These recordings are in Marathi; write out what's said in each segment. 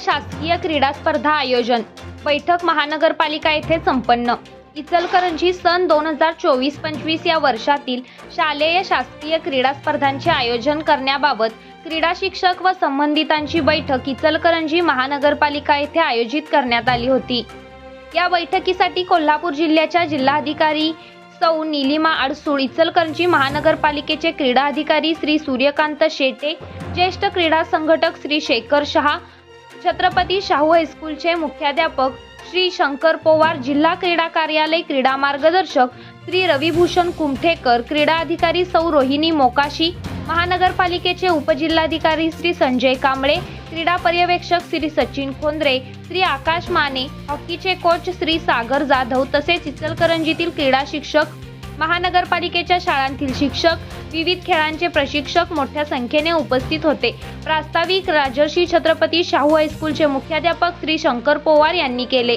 क्रीडा स्पर्धा आयोजन. बैठक महानगरपालिका येथे संपन्न. इचलकरंजी सन दोन हजार चोवीस पंचवीस या वर्षातील शालेय शासकीय क्रीडा स्पर्धांचे आयोजन करण्याबाबत क्रीडा शिक्षक व संबंधितांची बैठक इचलकरंजी महानगरपालिका येथे आयोजित करण्यात आली होती. या बैठकीसाठी कोल्हापूर जिल्ह्याच्या जिल्हाधिकारी सौ निलिमा अडसूळ इचलकरंजी महानगरपालिकेचे क्रीडा अधिकारी श्री सूर्यकांत शेटे ज्येष्ठ क्रीडा संघटक श्री शेखर शहा छत्रपती शाहू हायस्कूलचे मुख्याध्यापक श्री शंकर पोवार जिल्हा क्रीडा कार्यालय क्रीडा मार्गदर्शक श्री रविभूषण कुमठेकर क्रीडा अधिकारी सौ रोहिणी मोकाशी महानगरपालिकेचे उपजिल्हाधिकारी श्री संजय कांबळे क्रीडा पर्यवेक्षक श्री सचिन खोंद्रे श्री आकाश माने हॉकीचे कोच श्री सागर जाधव तसेच इचलकरंजीतील क्रीडा शिक्षक महानगरपालिकेच्या शाळांतील शिक्षक विविध खेळांचे प्रशिक्षक मोठ्या संख्येने उपस्थित होते. प्रास्ताविक राजर्षी छत्रपती शाहू हायस्कूलचे मुख्याध्यापक श्री शंकर पोवार यांनी केले.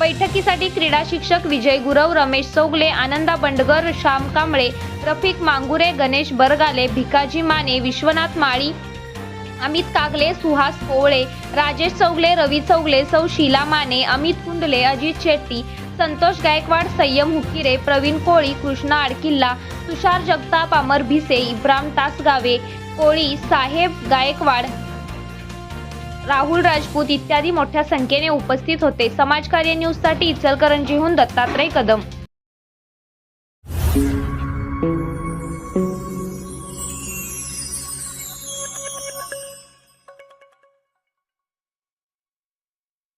बैठकीसाठी क्रीडा शिक्षक विजय गुरव रमेश चौगले आनंदा बंडगर श्याम कांबळे रफिक मांगुरे गणेश बरगाले भिकाजी माने विश्वनाथ माळी अमित कागले सुहास कोवळे राजेश चौगले रवी चौगले सौ शीला माने अमित कुंडले अजित शेट्टी संतोष गायकवाड संयम हुकिरे प्रवीण कोळी कृष्णा आडकिल्ला तुषार जगताप अमर भिसे इब्राम तासगावे कोळी साहेब गायकवाड राहुल राजपूत इत्यादी मोठ्या संख्येने उपस्थित होते. समाजकार्य न्यूजसाठी इचलकरंजीहून दत्तात्रय कदम.